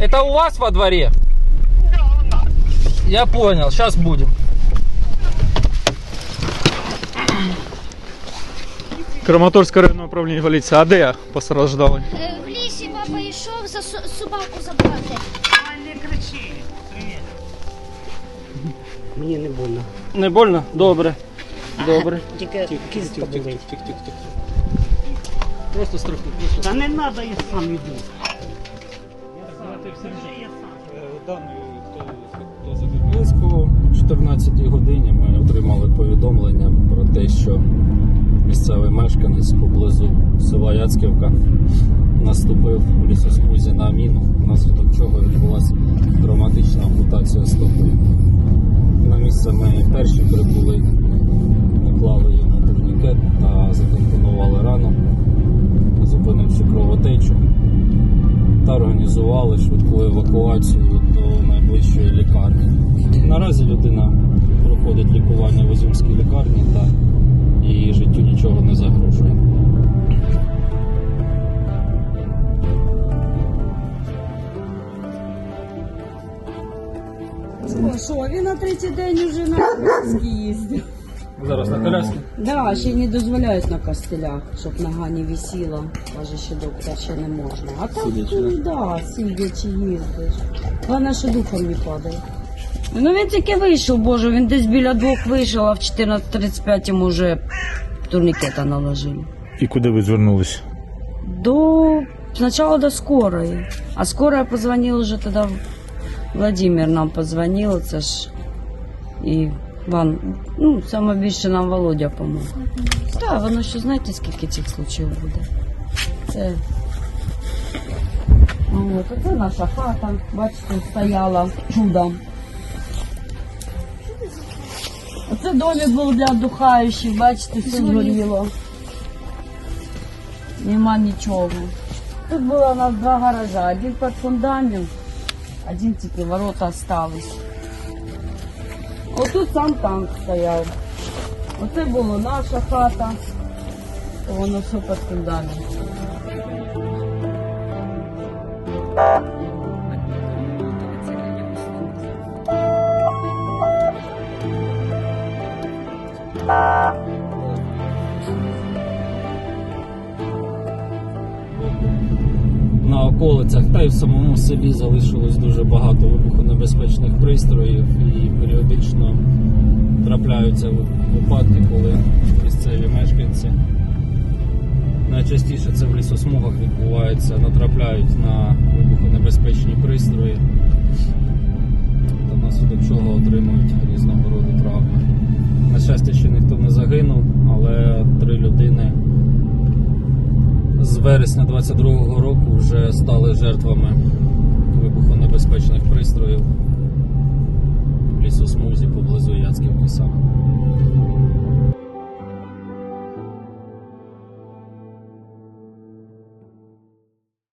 Это у вас во дворе? Да, у нас. Я понял, сейчас будем. Краматорське районне управління поліції. А де постраждали? Е, В лісі папа йшов за со- собаку забрати. А не кричи. Привет. Мені не больно. Не больно? Добре. Добре. Тільки кістка болить. Просто страху. Просто. Та не треба, я сам іду. Близько 14 годині ми отримали повідомлення про те, що місцевий мешканець поблизу села Яцьківка наступив у лісосмузі на міну, внаслідок чого відбулася травматична ампутація стопи. На місце ми перші прибули, та організували швидку евакуацію до найближчої лікарні. Наразі людина проходить лікування в Ізюмській лікарні та її життю нічого не загрожує. Що, він на третій день уже на коляски їздив. Зараз на коляскі. Да, ще й не дозволяють на костелях, щоб нога не висіла. Каже, ще доктор, ще не можна. А так, Сидячи, ну, да, сидячи їздиш. Головне, що духом не падає. Ну він тільки вийшов, боже, він десь біля двох вийшов, а в 14.35 йому вже турнікета наложили. І куди ви звернулись? До сначала до скорої. А скорая позвонила вже тоді Владимир нам позвонив, це ж і Ван, ну, саме більше нам Володя помог. Так, воно ще знаєте, скільки цих случаїв буде. Це. От, оце наша хата, бачите, стояла чудом. Оце домик був для отдухаючих, бачите, все згоріло. Нема нічого. Тут було у нас два гаража. Один під фундамент, один тільки ворота остались. Отут сам танк стояв. Оце була наша хата. Воно все під фундаментом. На околицях та й в самому селі залишилось дуже багато вибухонебезпечних пристроїв і трапляються випадки, коли місцеві мешканці найчастіше це в лісосмугах відбувається, натрапляють на вибухонебезпечні пристрої, та внаслідок чого отримують різного роду травми. На щастя, ще ніхто не загинув, але три людини з вересня 22-го року вже стали жертвами